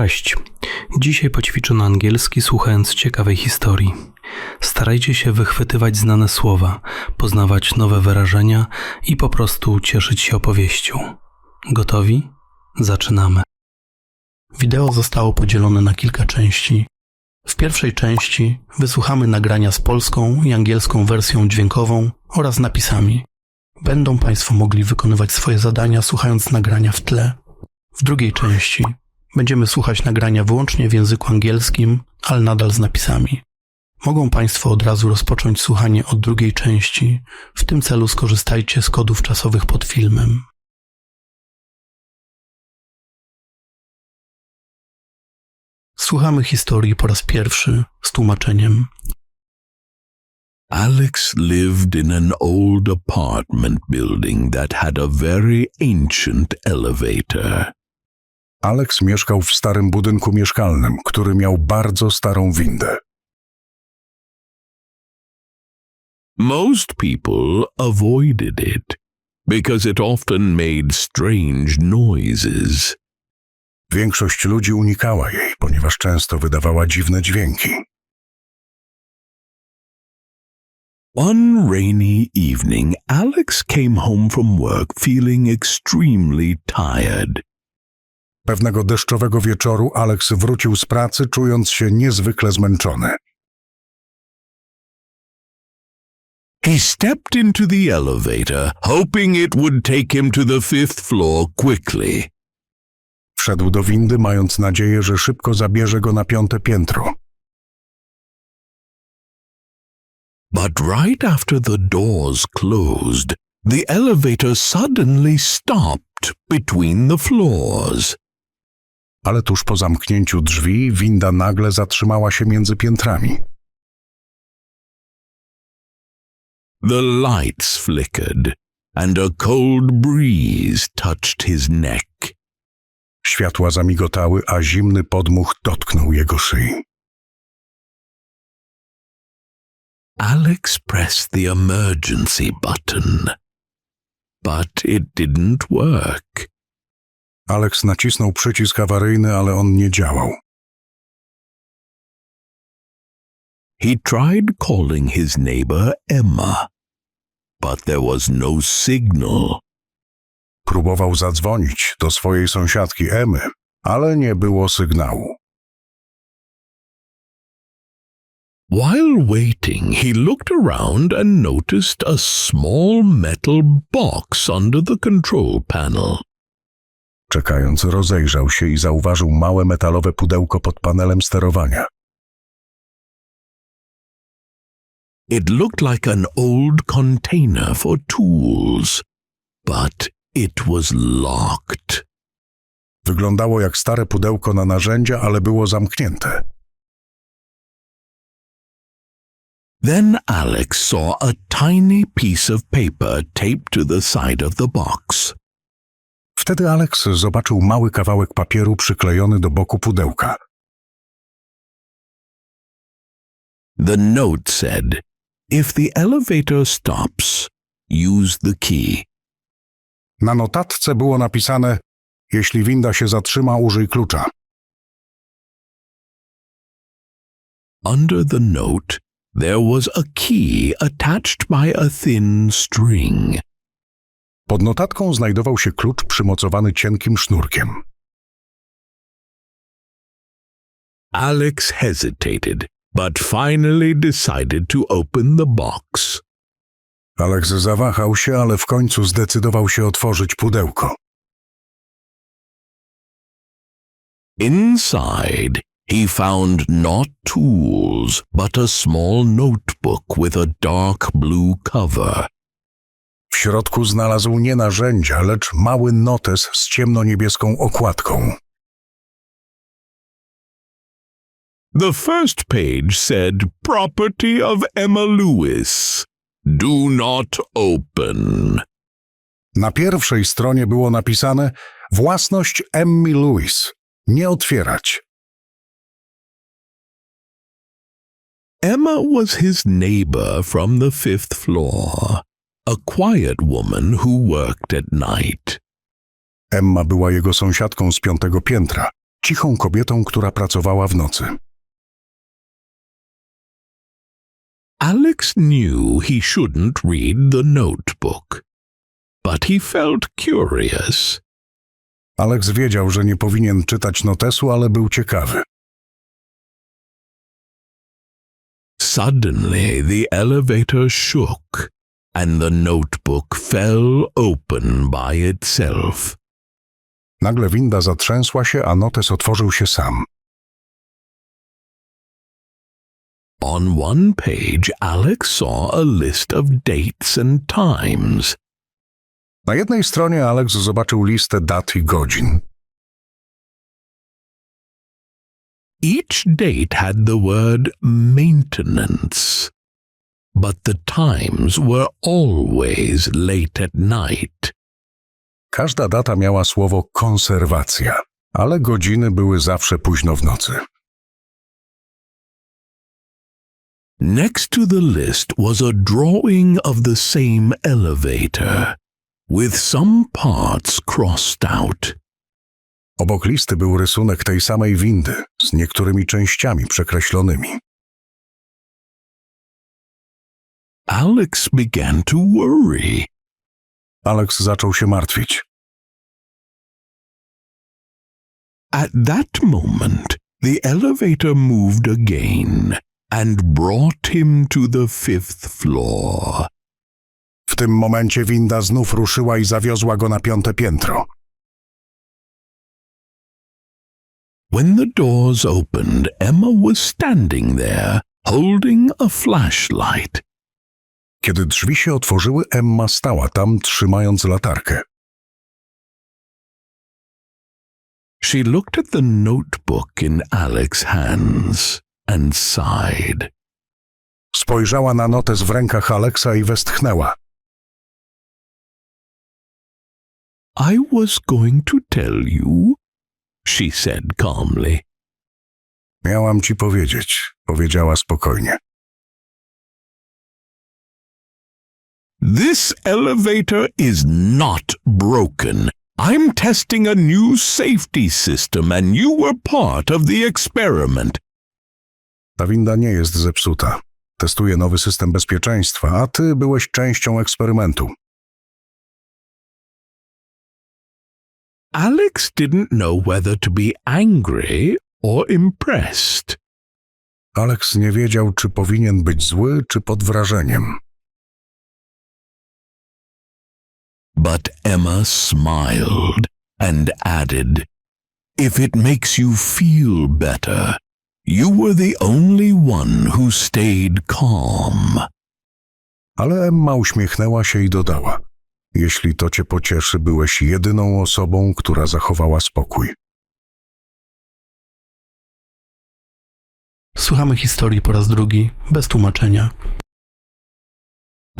Cześć. Dzisiaj poćwiczono angielski słuchając ciekawej historii. Starajcie się wychwytywać znane słowa, poznawać nowe wyrażenia i po prostu cieszyć się opowieścią. Gotowi? Zaczynamy. Wideo zostało podzielone na kilka części. W pierwszej części wysłuchamy nagrania z polską i angielską wersją dźwiękową oraz napisami. Będą Państwo mogli wykonywać swoje zadania słuchając nagrania w tle. W drugiej części będziemy słuchać nagrania wyłącznie w języku angielskim, ale nadal z napisami. Mogą Państwo od razu rozpocząć słuchanie od drugiej części. W tym celu skorzystajcie z kodów czasowych pod filmem. Słuchamy historii po raz pierwszy z tłumaczeniem. Alex lived in an old apartment building that had a very ancient elevator. Alex mieszkał w starym budynku mieszkalnym, który miał bardzo starą windę. Most people avoided it because it often made strange noises. Większość ludzi unikała jej, ponieważ często wydawała dziwne dźwięki. One rainy evening, Alex came home from work feeling extremely tired. Pewnego deszczowego wieczoru Alex wrócił z pracy, czując się niezwykle zmęczony. He stepped into the elevator, hoping it would take him to the fifth floor quickly. Wszedł do windy, mając nadzieję, że szybko zabierze go na piąte piętro. But right after the doors closed, the elevator suddenly stopped between the floors. Ale tuż po zamknięciu drzwi winda nagle zatrzymała się między piętrami. The lights flickered, and a cold breeze touched his neck. Światła zamigotały, a zimny podmuch dotknął jego szyi. Alex pressed the emergency button, but it didn't work. Alex nacisnął przycisk awaryjny, ale on nie działał. He tried calling his neighbor Emma, but there was no signal. Próbował zadzwonić do swojej sąsiadki Emy, ale nie było sygnału. While waiting, he looked around and noticed a small metal box under the control panel. Czekając, rozejrzał się i zauważył małe metalowe pudełko pod panelem sterowania. It looked like an old container for tools, but it was locked. Wyglądało jak stare pudełko na narzędzia, ale było zamknięte. Then Alex saw a tiny piece of paper taped to the side of the box. Wtedy Alex zobaczył mały kawałek papieru przyklejony do boku pudełka. The note said, If the elevator stops, use the key. Na notatce było napisane: Jeśli winda się zatrzyma, użyj klucza. Under the note, there was a key attached by a thin string. Pod notatką znajdował się klucz przymocowany cienkim sznurkiem. Alex hesitated, but finally decided to open the box. Alex zawahał się, ale w końcu zdecydował się otworzyć pudełko. Inside, he found not tools, but a small notebook with a dark blue cover. W środku znalazł nie narzędzia, lecz mały notes z ciemnoniebieską okładką. The first page said, Property of Emma Lewis. Do not open. Na pierwszej stronie było napisane Własność Emmy Lewis. Nie otwierać. Emma was his neighbor from the fifth floor, a quiet woman who worked at night. Emma była jego sąsiadką z piątego piętra, cichą kobietą, która pracowała w nocy. Alex knew he shouldn't read the notebook, but he felt curious. Alex wiedział, że nie powinien czytać notesu, ale był ciekawy. Suddenly, the elevator shook, and the notebook fell open by itself. Nagle winda zatrzęsła się, a notes otworzył się sam. On one page, Alex saw a list of dates and times. Na jednej stronie Alex zobaczył listę dat i godzin. Each date had the word maintenance, but the times were always late at night. Każda data miała słowo konserwacja, ale godziny były zawsze późno w nocy. Next to the list was a drawing of the same elevator, with some parts crossed out. Obok listy był rysunek tej samej windy, z niektórymi częściami przekreślonymi. Alex began to worry. Alex zaczął się martwić. At that moment, the elevator moved again and brought him to the fifth floor. W tym momencie winda znów ruszyła i zawiozła go na piąte piętro. When the doors opened, Emma was standing there, holding a flashlight. Kiedy drzwi się otworzyły, Emma stała tam, trzymając latarkę. She looked at the notebook in Alex's hands and sighed. Spojrzała na notes w rękach Alexa i westchnęła. I was going to tell you, she said calmly. Miałam ci powiedzieć, powiedziała spokojnie. This elevator is not broken. I'm testing a new safety system, and you were part of the experiment. Ta winda nie jest zepsuta. Testuję nowy system bezpieczeństwa, a ty byłeś częścią eksperymentu. Alex didn't know whether to be angry or impressed. Alex nie wiedział, czy powinien być zły, czy pod wrażeniem. But Emma smiled and added, If it makes you feel better, you were the only one who stayed calm. Ale Emma uśmiechnęła się i dodała: Jeśli to cię pocieszy, byłeś jedyną osobą, która zachowała spokój. Słuchamy historii po raz drugi, bez tłumaczenia.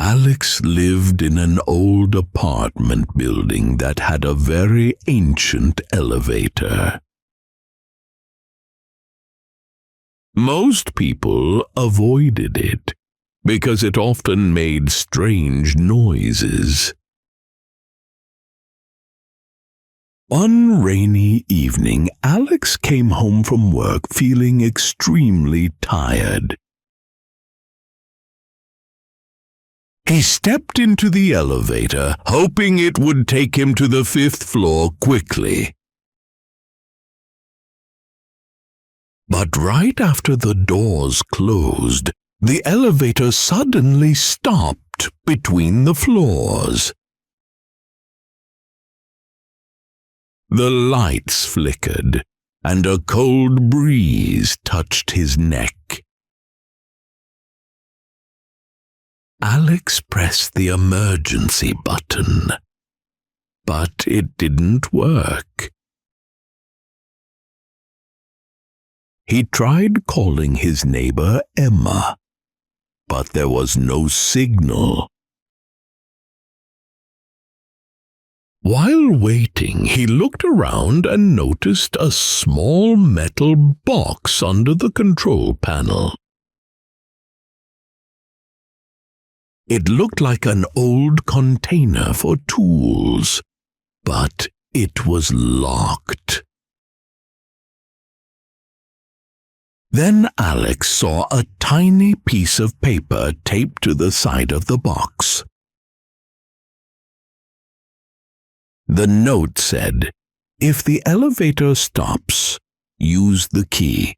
Alex lived in an old apartment building that had a very ancient elevator. Most people avoided it because it often made strange noises. One rainy evening, Alex came home from work feeling extremely tired. He stepped into the elevator, hoping it would take him to the fifth floor quickly. But right after the doors closed, the elevator suddenly stopped between the floors. The lights flickered, and a cold breeze touched his neck. Alex pressed the emergency button, but it didn't work. He tried calling his neighbor Emma, but there was no signal. While waiting, he looked around and noticed a small metal box under the control panel. It looked like an old container for tools, but it was locked. Then Alex saw a tiny piece of paper taped to the side of the box. The note said, If the elevator stops, use the key.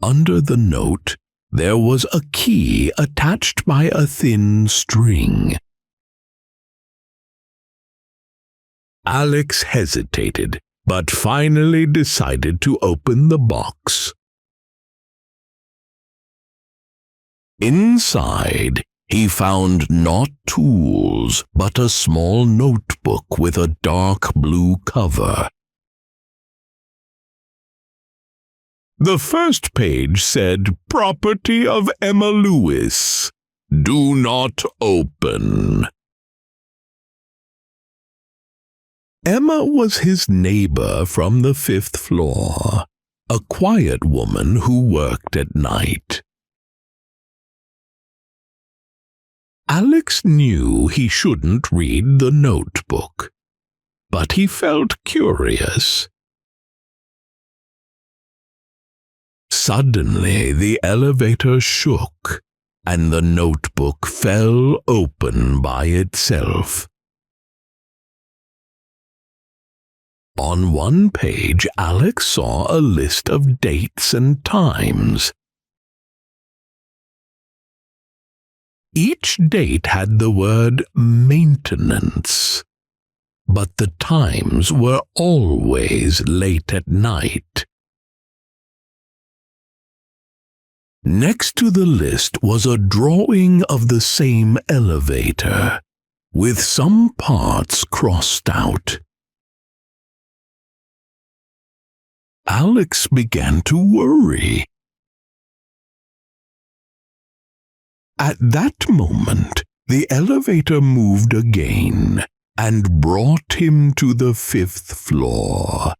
Under the note, there was a key attached by a thin string. Alex hesitated, but finally decided to open the box. Inside, he found not tools, but a small notebook with a dark blue cover. The first page said, Property of Emma Lewis. Do not open. Emma was his neighbor from the fifth floor, a quiet woman who worked at night. Alex knew he shouldn't read the notebook, but he felt curious. Suddenly the elevator shook, and the notebook fell open by itself. On one page, Alex saw a list of dates and times. Each date had the word maintenance, but the times were always late at night. Next to the list was a drawing of the same elevator, with some parts crossed out. Alex began to worry. At that moment, the elevator moved again and brought him to the fifth floor.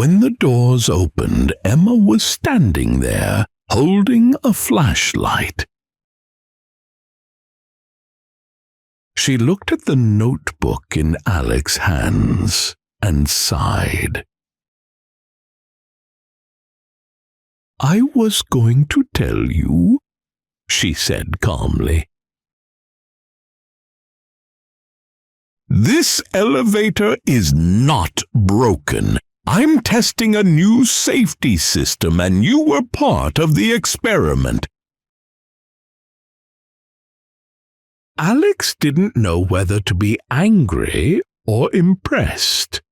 When the doors opened, Emma was standing there, holding a flashlight. She looked at the notebook in Alex's hands and sighed. I was going to tell you, she said calmly. This elevator is not broken. I'm testing a new safety system, and you were part of the experiment. Alex didn't know whether to be angry or impressed.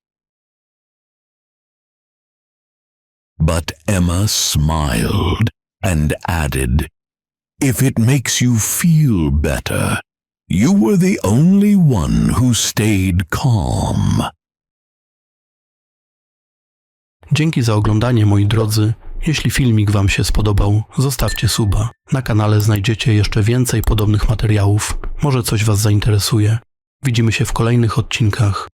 But Emma smiled and added, If it makes you feel better, you were the only one who stayed calm. Dzięki za oglądanie, moi drodzy. Jeśli filmik Wam się spodobał, zostawcie suba. Na kanale znajdziecie jeszcze więcej podobnych materiałów. Może coś Was zainteresuje. Widzimy się w kolejnych odcinkach.